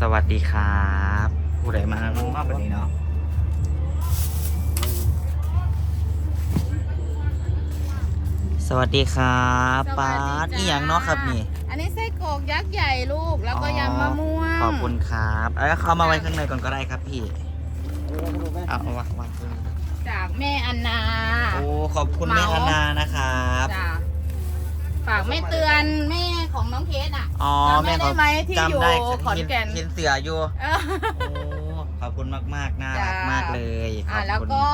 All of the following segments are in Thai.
สวัสดีครับผู้ใดมาน้องมาแบบนี้เนาะสวัสดีครับป้าดอีหยังเนาะครับนี่อันนี้ไส้กรอกยักษ์ใหญ่ลูก แล้วก็อ๋อยำมะม่วงขอบคุณครับเอ้ยเข้ามาไว้ข้างในก่อนก็ได้ครับพี่เอาเอาวางวางตรงนี้จากแม่อันนา โอ้ขอบคุณเหแม่มาอนานะครับ จ้ะ ฝากแม่เตือนแม่ของน้องเคสอะ อ๋อจำได้แม่ขอไหมที่อยู่จำได้ขอนแก่น เห็นเสืออยู่ เออ โอ้ขอบคุณมากๆน่ารักจ้าม มากเลยขอะอบแล้วคุณก็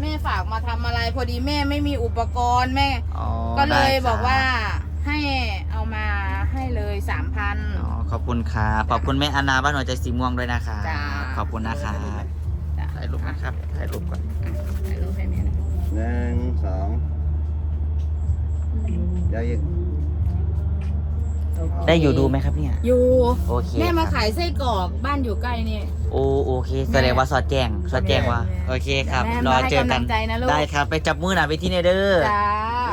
แม่ฝากมาทำอะไรพอดีแม่ไม่มีอุปกรณ์แม่ อ๋อก็เลยได้ครับบอกว่าให้เอามาให้เลยสามพัน อ๋อขอบคุณครับขอบคุณแม่อนาบ้านหัวใจสีม่วงด้วยนะคะจ้า ขอบคุณนะครับถ่ายรูปนะครับถ่ายรูปก่อนถ่ายรูปให้แม่หน่อยหนึ่งสอง เดี๋ยวอีกได้อยู่ดูไหมครับเนี่ย อยู่โอเคแม่มาครับขายไส้กรอกบ้านอยู่ใกล้นี่ โอโอเค แสดงว่าสอดแจ้งสอดแจ้งว่าแม่โอเคครับ แม่รอเจอกันมาให้กำลังใจนะลูก ได้ครับ ไปจับมือหน่ะไปที่เนเดอร์ จ้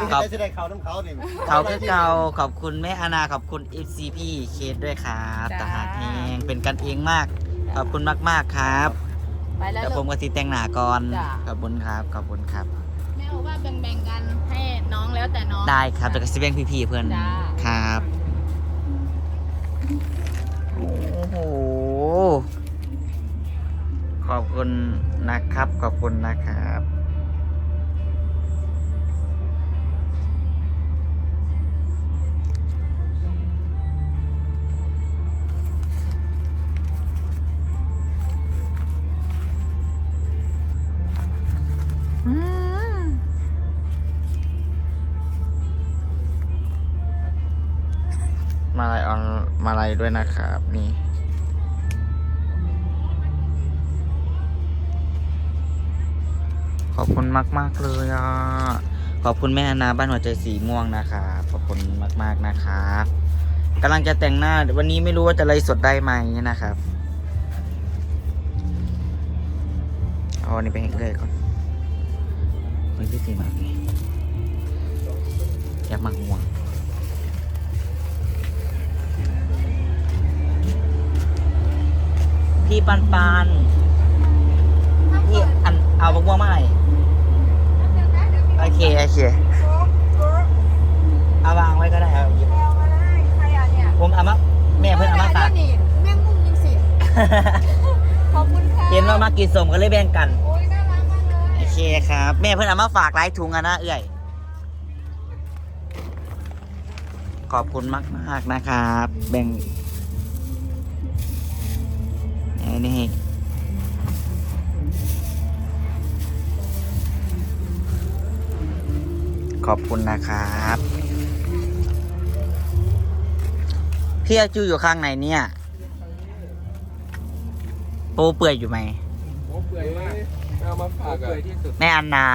าครับจะได้เขาน้ำเขาเนี่ยเขาคือเก่าขอบคุณแม่อานาขอบคุณ FCP เคสด้วยครับจ้าตาหากแหงเป็นกันเองมาก ขอบคุณมากๆครับไปแล้วเดี๋ยวผลูมกก็สิแต่งหน้าก่อนจ้าขอบคุณครับขอบคุณครับ แม่บอกว่าแบ่งๆกันให้น้อง แล้วแต่น้องได้ครับแล้วก็สิแบ่งพี่ๆเพื่อนจ้าครับ โอ้โห ขอบคุณนะครับ ขอบคุณนะครับ มาลายด้วยนะครับนี่ขอบคุณมากๆเลยอะ ขอบคุณแม่นาบ้านหัวใจสีม่วงนะครับขอบคุณมากๆนะครับกำลังจะแต่งหน้า วันนี้ไม่รู้ว่าจะไลฟ์สดได้ไหมนะครับเอาอันนี้ไปให้เลยก่อนไปที่สีมากเลยอยากมากม่วง พี่ปันปันพี่อันเอาบักม่วงมาให้โอเคโอเคเอาวางไว้ก็ได้เอาหยิบใครอะเนี่ยผมเอามาแม่เพิ่นเอามาฝากนี่แม่งมุ่งยิงสิขอบคุณค่ะเห็นว่ามากินสมก็เลยแบ่งกันโอ้ยน่ารักมากเลยโอเคครับแม่เพิ่นเอามาฝากหลายถุงอะนะเอื่อยขอบคุณมากมากๆนะครับ แบ่ง นนี้ขอบคุณนะครับ พี่อาจูอยู่ข้างไหนเนี่ย โปเปื่อยอยู่ไหมโอ้เปื่อยมากเอามาฝากเปื่อยที่สุดแม่อันนา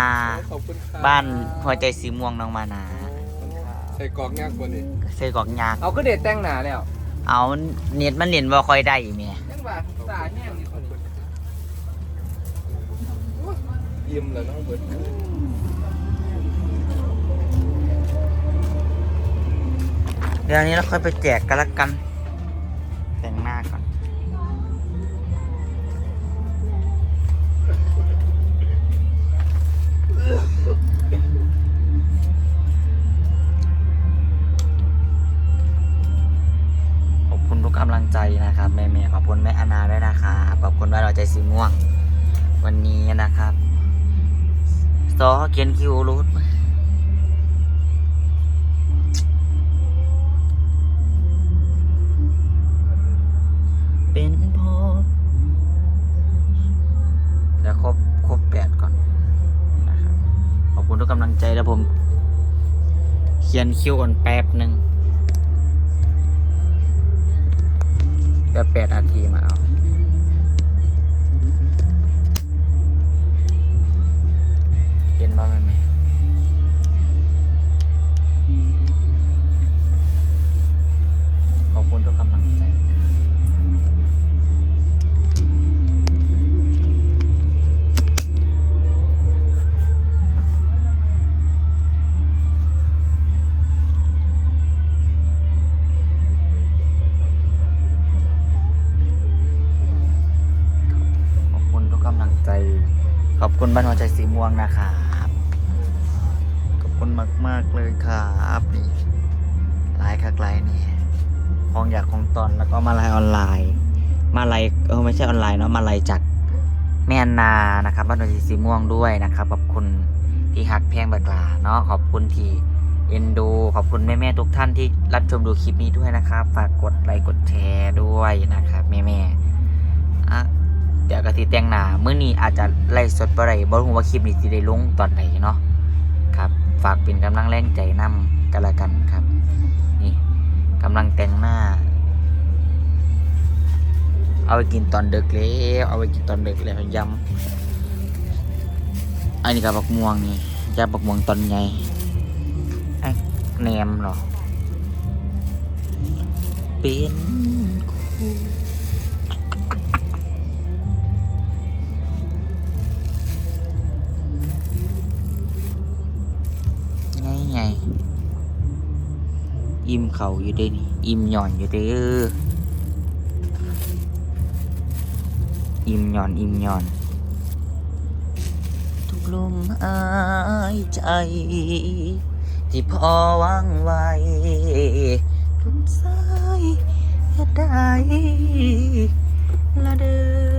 ขอบคุณครับบ้านหัวใจสีม่วงน้องมานา ใส่กรอกยากกว่านี้เซกอกยากเอาก็เด็ดแต่งหนาแล้ว เอาเน็ตมันเล่นบ่ค่อยได้เมียยัง ว่าสาแห้งนี่ยยิ้มแล้วน้องเบิร์ดเดี๋ยวนี้เราค่อยไปแจกกันละกัน เขียนคิวรูทเป็นพอเดี๋ยวครบครบแปดก่อนนะครับขอบคุณทุกกำลังใจแล้วผม เขียนคิวก่อนแป๊บหนึ่งเดี๋ยวแปดนาทีมาเอา บ้านหัวใจสีม่วงนะครับขอบคุณมากๆเลยครับนี่ไลน์คักไลน์นี่ของอยากของตอนแล้วก็มาไลน์ออนไลน์ มาไลน์เออไม่ใช่ออนไลน์เนาะมาไลน์จากแม่นนานะครับบ้านหัวใจสีม่วงด้วยนะครับขอบคุณที่ฮักเพียงบักลาเนาะขอบคุณที่เอ็นดูขอบคุณแม่ๆทุกท่านที่รับชมดูคลิปนี้ด้วยนะครับ ฝากกดไลค์กดแชร์ด้วยนะครับแม่ๆอะ เดี๋ยวกะทิแต่งหน้ามื้อนี้อาจจะไล่สดบ่ได้บ่รู้ว่าคลิปนี้สิได้ลงตอนไหนเนาะครับ ฝากเป็นกำลังแรงใจนำกันละกันครับ นี่กำลังแต่งหน้า เอาไปกินตอนดึกแล้วเอาไปกินตอนดึกแล้วยำอันนี้กับบักม่วงนี่ยำบักม่วงตอนใหญ่ไอ้แหนมเหรอเป็นคู่ เขาอยู่เด้นี่อิ่มหย่อนอยู่เด้ออิ่มหย่อนอิ่มหย่อนทุกลมหายใจ ที่พอวางไว้ทุกสายเหตุใดละเด้อ